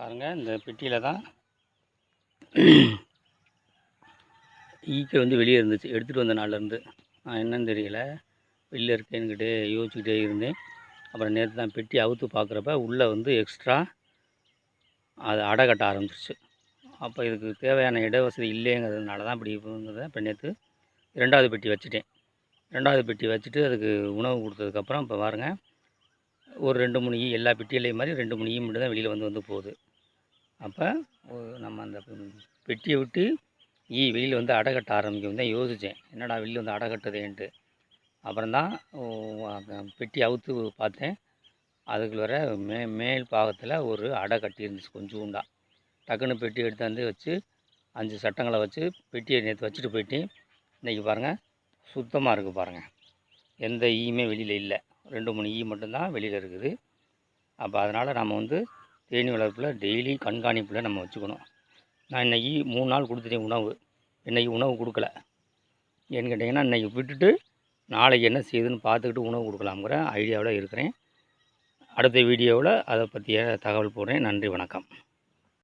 பாருங்கள் இந்த பெட்டியில் தான் ஈக்கள் வந்து வெளியே இருந்துச்சு. எடுத்துகிட்டு வந்த நாள்லேருந்து. நான் என்னன்னு தெரியல. வெளியில் இருக்கேன்னுக்கிட்டு யோசிச்சுக்கிட்டே இருந்தேன். அப்புறம் நேற்று தான் பெட்டி அவுத்து பார்க்குறப்ப உள்ளே வந்து எக்ஸ்ட்ரா அது அடை கட்ட ஆரம்பிச்சிருச்சு. அப்போ இதுக்கு தேவையான இட வசதி இல்லைங்கிறதுனால தான் இப்படி இருந்ததை. இப்போ நேற்று ரெண்டாவது பெட்டி வச்சுட்டேன். ரெண்டாவது பெட்டி வச்சுட்டு அதுக்கு உணவு கொடுத்ததுக்கப்புறம் இப்போ பாருங்கள் ஒரு ரெண்டு மூணு ஈ எல்லா பெட்டியிலையும் மாதிரி ரெண்டு மூணு ஈ மட்டும் தான் வெளியில் வந்து வந்து போகுது. அப்போ நம்ம அந்த பெட்டியை விட்டு ஈ வெளியில் வந்து அடை கட்ட ஆரம்பிக்கும் தான் யோசித்தேன் என்னடா வெளியில் வந்து அடை அப்புறம்தான் அப்புறம் தான் பெட்டி அவுத்து பார்த்தேன். அதுக்குள்ள மே மேல் பாகத்தில் ஒரு அடை கட்டி இருந்துச்சு கொஞ்சூண்டா. டக்குன்னு பெட்டி எடுத்தாந்து வச்சு அஞ்சு சட்டங்களை வச்சு பெட்டியை நேற்று வச்சுட்டு போயிட்டு இன்றைக்கி பாருங்கள் சுத்தமாக இருக்குது பாருங்கள் எந்த ஈயுமே வெளியில் இல்லை. ரெண்டு மூணு ஈ மட்டும்தான் வெளியில் இருக்குது. அப்போ அதனால் நம்ம வந்து தேனி வளர்ப்பில் டெய்லி கண்காணிப்பில் நம்ம வச்சுக்கணும். நான் இன்றைக்கி மூணு நாள் கொடுத்துட்டேன் உணவு. இன்றைக்கி உணவு கொடுக்கல. ஏன்னு கேட்டிங்கன்னா இன்றைக்கி விட்டுட்டு நாளைக்கு என்ன செய்யுதுன்னு பார்த்துக்கிட்டு உணவு கொடுக்கலாங்கிற ஐடியாவில் இருக்கிறேன். அடுத்த வீடியோவில் அதை பற்றிய தகவல் போடுறேன். நன்றி வணக்கம்.